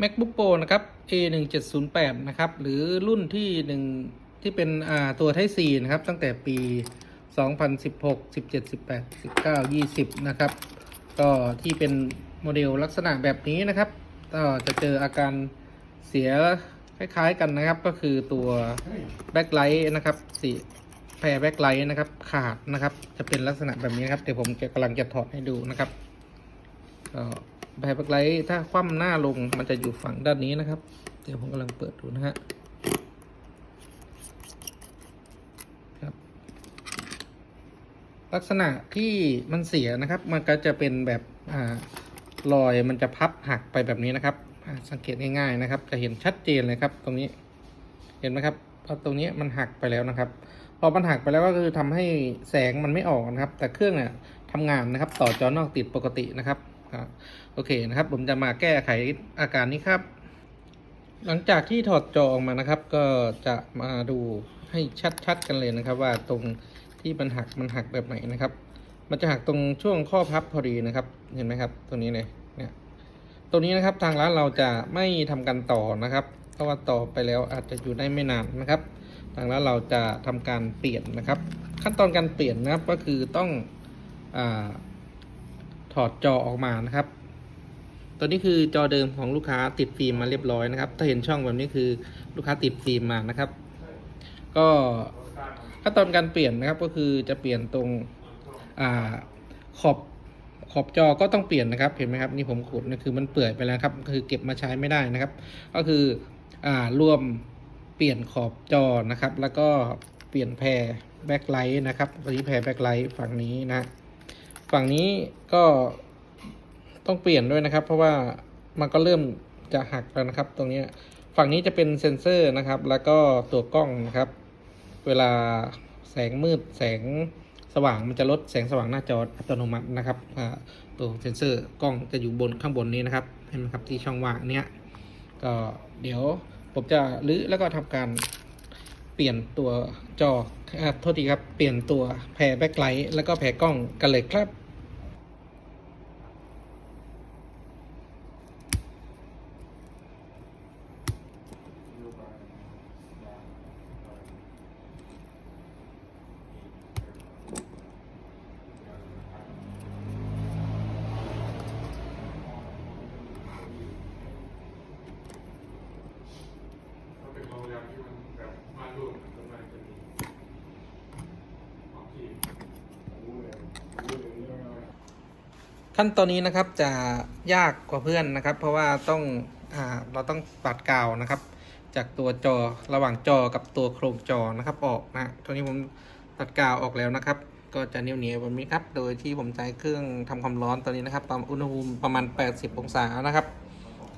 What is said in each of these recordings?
MacBook Pro นะครับ A1708 นะครับ หรือรุ่นที่หนึ่งที่เป็นอ่าตัว Type C นะครับ ตั้งแต่ปี 2016 17 18 19 20 นะครับ ก็ที่เป็นโมเดลลักษณะแบบนี้นะครับก็จะเจออาการเสียคล้ายๆกันนะครับ ก็คือตัวแบ็คไลท์นะครับสีแพรแบ็คไลท์นะครับ ขาดนะครับ จะเป็นลักษณะแบบนี้นครับ เดี๋ยวผมกำลังจะถอดให้ดูนะครับก็ แพรแบ็คไลท์ถ้าคว่ำหน้าลงมันจะอยู่ฝั่งด้านนี้นะครับ เดี๋ยวผมกำลังเปิดดูนะฮะครับ ลักษณะที่มันเสียนะครับ มันก็จะเป็นแบบอ่ารอยมันจะพับหักไปแบบนี้นะครับ สังเกตง่ายๆนะครับ จะเห็นชัดเจนเลยครับ ตรงนี้เห็นไหมครับพอตรงนี้มันหักไปแล้วนะครับพอมันหักไปแล้วก็คือทำให้แสงมันไม่ออกนะครับ แต่เครื่องเนี่ยทำงานนะครับ ต่อจอนอกติดปกตินะครับ โอเคนะครับ ผมจะมาแก้ไขอาการนี้ครับ หลังจากที่ถอดจอออกมานะครับ ก็จะมาดูให้ชัดๆกันเลยนะครับ ว่าตรงที่มันหักมันหักแบบไหนนะครับ มันจะหักตรงช่วงข้อพับพอดีนะครับ เห็นไหมครับ ตรงนี้เลยเนี่ยตรงนี้นะครับทางร้านเราจะไม่ทำการต่อนะครับ เพราะว่าต่อไปแล้วอาจจะอยู่ได้ไม่นานนะครับ ทางร้านเราจะทำการเปลี่ยนนะครับ ขั้นตอนการเปลี่ยนนะครับก็คือต้องอ่า อดจอออกมานะครับ ตัวนี้คือจอเดิมของลูกค้าติดฟิล์มมาเรียบร้อยนะครับ ถ้าเห็นช่องแบบนี้คือลูกค้าติดฟิล์มมานะครับ ก็ขั้นตอนการเปลี่ยนนะครับก็คือจะเปลี่ยนตรงอาขอบขอบจอก็ต้องเปลี่ยนนะครับ เห็นไหมครับนี่ผมขุดนี่คือมันเปื่อยไปแล้วครับ คือเก็บมาใช้ไม่ได้นะครับ ก็คืออ่ารวมเปลี่ยนขอบจอนะครับ แล้วก็เปลี่ยนแพรแบ็คไลท์นะครับตัวนี้แพรแบ็คไลท์ฝั่งนี้นะ ฝั่งนี้ก็ต้องเปลี่ยนด้วยนะครับ เพราะว่ามันก็เริ่มจะหักแล้วนะครับ ตรงนี้ฝั่งนี้จะเป็นเซ็นเซอร์นะครับ แล้วก็ตัวกล้องนะครับ เวลาแสงมืดแสงสว่างมันจะลดแสงสว่างหน้าจออัตโนมัตินะครับตัวเซ็นเซอร์กล้องจะอยู่บนข้างบนนี้นะครับเห็นไหมครับที่ช่องว่างเนี้ยก็เดี๋ยวผมจะรื้อแล้วก็ทำการเปลี่ยนตัวจออ่าโทษทีครับ เปลี่ยนตัวแพรแบ็คไลท์แล้วก็แพรกล้องกันเลยครับ ถ้าเป็นโรงแรมที่มันแบบม่านรูดมันมันจะมีของที่ ขั้นตอนนี้นะครับจะยากกว่าเพื่อนนะครับ เพราะว่าต้องอเราต้องตัดกาวนะครับ จากตัวจอระหว่างจอกับตัวโครงจอนะครับออกนะตัวนี้ผมตัดกาวออกแล้วนะครับ ก็จะเหนียวเหนียวแบบนี้ครับ โดยที่ผมใช้เครื่องทำความร้อนตอนนี้นะครับตามอุณหภูมิประมาณ 80 องศานะครับ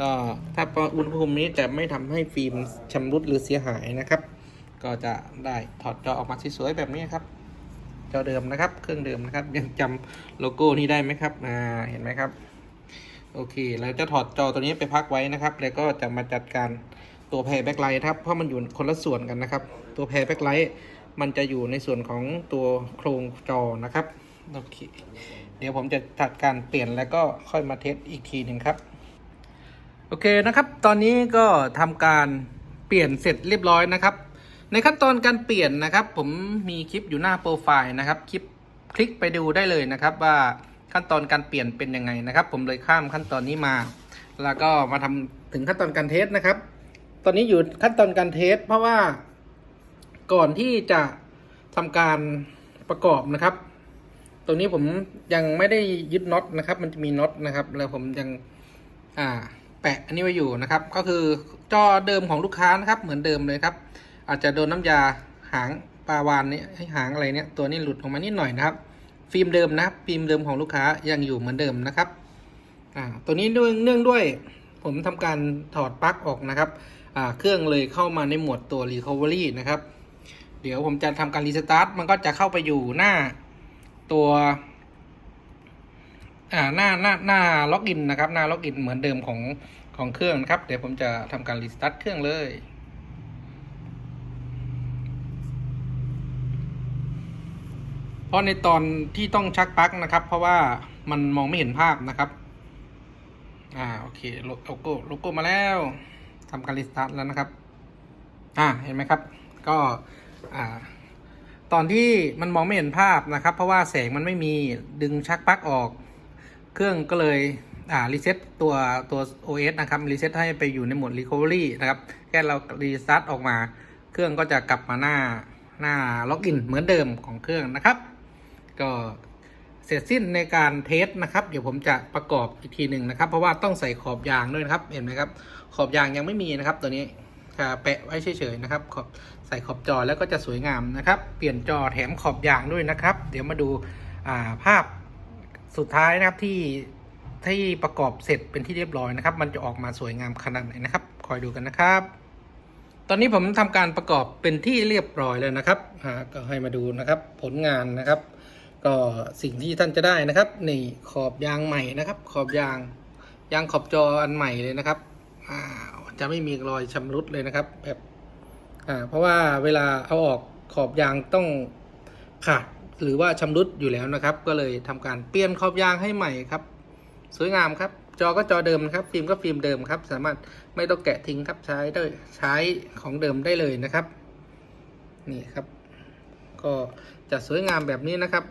ก็ถ้าอุณหภูมินี้จะไม่ทำให้ฟิล์มชำรุดหรือเสียหายนะครับ ก็จะได้ถอดจอออกมาสวยๆแบบนี้ครับ จอเดิมนะครับ เครื่องเดิมนะครับ ยังจำโลโก้นี้ได้ไหมครับอ่าเห็นไหมครับ โอเค เราจะถอดจอตัวนี้ไปพักไว้นะครับ แล้วก็จะมาจัดการตัวแพรแบ็คไลท์ครับ เพราะมันอยู่คนละส่วนกันนะครับ ตัวแพรแบ็คไลท์มันจะอยู่ในส่วนของตัวโครงจอนะครับ โอเค เดี๋ยวผมจะจัดการเปลี่ยนแล้วก็ค่อยมาเทสอีกทีหนึ่งครับ โอเคนะครับ ตอนนี้ก็ทำการเปลี่ยนเสร็จเรียบร้อยนะครับ ในขั้นตอนการเปลี่ยนนะครับ ผมมีคลิปอยู่หน้าโปรไฟล์นะครับคลิปคลิกไปดูได้เลยนะครับ ว่าขั้นตอนการเปลี่ยนเป็นยังไงนะครับ ผมเลยข้ามขั้นตอนนี้มา แล้วก็มาทำถึงขั้นตอนการเทสนะครับ ตอนนี้อยู่ขั้นตอนการเทส เพราะว่าก่อนที่จะทำการประกอบนะครับ ตรงนี้ผมยังไม่ได้ยึดน็อตนะครับ มันจะมีน็อตนะครับ แล้วผมยังอ่าแปะอันนี้ไว้อยู่นะครับ ก็คือจอเดิมของลูกค้านะครับ เหมือนเดิมเลยครับ อาจจะโดนน้ำยาหางปลาวานนี่ยให้หางอะไรเนี่ยตัวนี้หลุดออกมานิดหน่อยนะครับ ฟิล์มเดิมนะครับฟิล์มเดิมของลูกค้ายังอยู่เหมือนเดิมนะครับอ่าตัวนี้ด้วยเนื่องด้วยผมทำการถอดปลั๊กออกนะครับอ่าเครื่องเลยเข้ามาในหมวดตัว Recovery นะครับ เดี๋ยวผมจะทำการรีสตาร์ทมันก็จะเข้าไปอยู่หน้าตัวอ่าหน้าหน้าหน้าล็อกอินนะครับหน้าล็อกอินเหมือนเดิมของของเครื่องนะครับ เดี๋ยวผมจะทำการรีสตาร์ทเครื่องเลย เพราะในตอนที่ต้องชักปลั๊กนะครับ เพราะว่ามันมองไม่เห็นภาพนะครับ อ่าโอเคโลโลโก้โลโก้มาแล้วทำการรีสตาร์ทแล้วนะครับ อ่าเห็นไหมครับ ก็อ่าตอนที่มันมองไม่เห็นภาพนะครับ เพราะว่าแสงมันไม่มีดึงชักปลั๊กออก เครื่องก็เลยอ่ารีเซ็ตตัวตัว OS นะครับรีเซ็ตให้ไปอยู่ในโหมด Recovery นะครับ แค่เรารีสตาร์ทออกมา เครื่องก็จะกลับมาหน้าหน้าล็อกอินเหมือนเดิมของเครื่องนะครับ ก็เสร็จสิ้นในการเทสนะครับ เดี๋ยวผมจะประกอบอีกทีหนึ่งนะครับ เพราะว่าต้องใส่ขอบยางด้วยนะครับ เห็นไหมครับ ขอบยางยังไม่มีนะครับ ตัวนี้แค่แปะไว้เฉยๆนะครับขอบใส่ขอบจอแล้วก็จะสวยงามนะครับ เปลี่ยนจอแถมขอบยางด้วยนะครับ เดี๋ยวมาดูาภาพสุดท้ายนะครับที่ที่ประกอบเสร็จเป็นที่เรียบร้อยนะครับ มันจะออกมาสวยงามขนาดไหนนะครับ คอยดูกันนะครับ ตอนนี้ผมทำการประกอบเป็นที่เรียบร้อยแล้วนะครับก็ให้มาดูนะครับ ผลงานนะครับ ก็สิ่งที่ท่านจะได้นะครับนี่ขอบยางใหม่นะครับ ขอบยางยางขอบจออันใหม่เลยนะครับจะไม่มีรอยชำรุดเลยนะครับ แบบเพราะว่าเวลาเอาออกขอบยางต้องขาดหรือว่าชำรุดอยู่แล้วนะครับ ก็เลยทำการเปลี่ยนขอบยางให้ใหม่ครับ สวยงามครับ จอก็จอเดิมนะครับ ฟิล์มก็ฟิล์มเดิมครับ สามารถไม่ต้องแกะทิ้งครับใช้ได้ใช้ของเดิมได้เลยนะครับ นี่ครับ ก็จะสวยงามแบบนี้นะครับ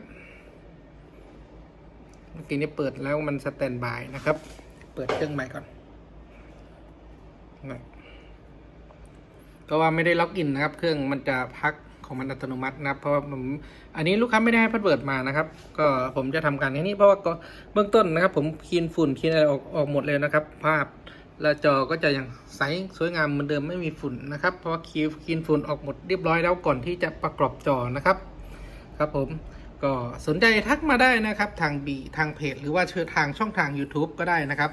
เมื่อกี้นี้เปิดแล้วมันสแตนบายนะครับ เปิดเครื่องใหม่ก่อนนะก็ว่าไม่ได้ล็อกอินนะครับ เครื่องมันจะพักของมันอัตโนมัตินะครับ เพราะผมอันนี้ลูกค้าไม่ได้ให้พาสเวิร์ดมานะครับ ก็ผมจะทำการอย่นี้เพราะว่าก็เบื้องต้นนะครับ ผมคีนฝุ่นคีนอะไรออกออกหมดเลยนะครับ ภาพและจอก็จะยังใสสวยงามเหมือนเดิมไม่มีฝุ่นนะครับ เพราะว่าคีคีนฝุ่นออกหมดเรียบร้อยแล้วก่อนที่จะประกอบจอนะครับ ครับผม ก็สนใจทักมาได้นะครับทางบีทางเพจหรือว่าเชิญทางช่องทาง YouTube ก็ได้นะครับ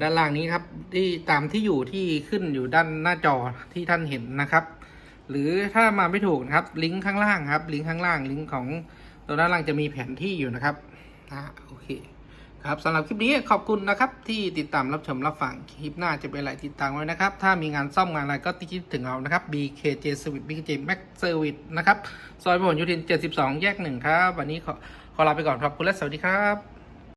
ด้านล่างนี้ครับที่ตามที่อยู่ที่ขึ้นอยู่ด้านหน้าจอที่ท่านเห็นนะครับ หรือถ้ามาไม่ถูกนะครับลิงก์ข้างล่างครับลิงก์ข้างล่างลิงก์ของตัวด้านล่างจะมีแผนที่อยู่นะครับอ่าโอเค ครับสำหรับคลิปนี้ขอบคุณนะครับ ที่ติดตามรับชมรับฟังคลิปหน้าจะเป็นอะไรติดตามไว้นะครับ ถ้ามีงานซ่อมงานอะไรก็ติดถึงเรานะครับ BKJ Service BKJ Max Service นะครับ ซอยพหลโยธิน 72 แยก 1 ครับ วันนี้ขอขอลาไปก่อนครับคุณและสวัสดีครับ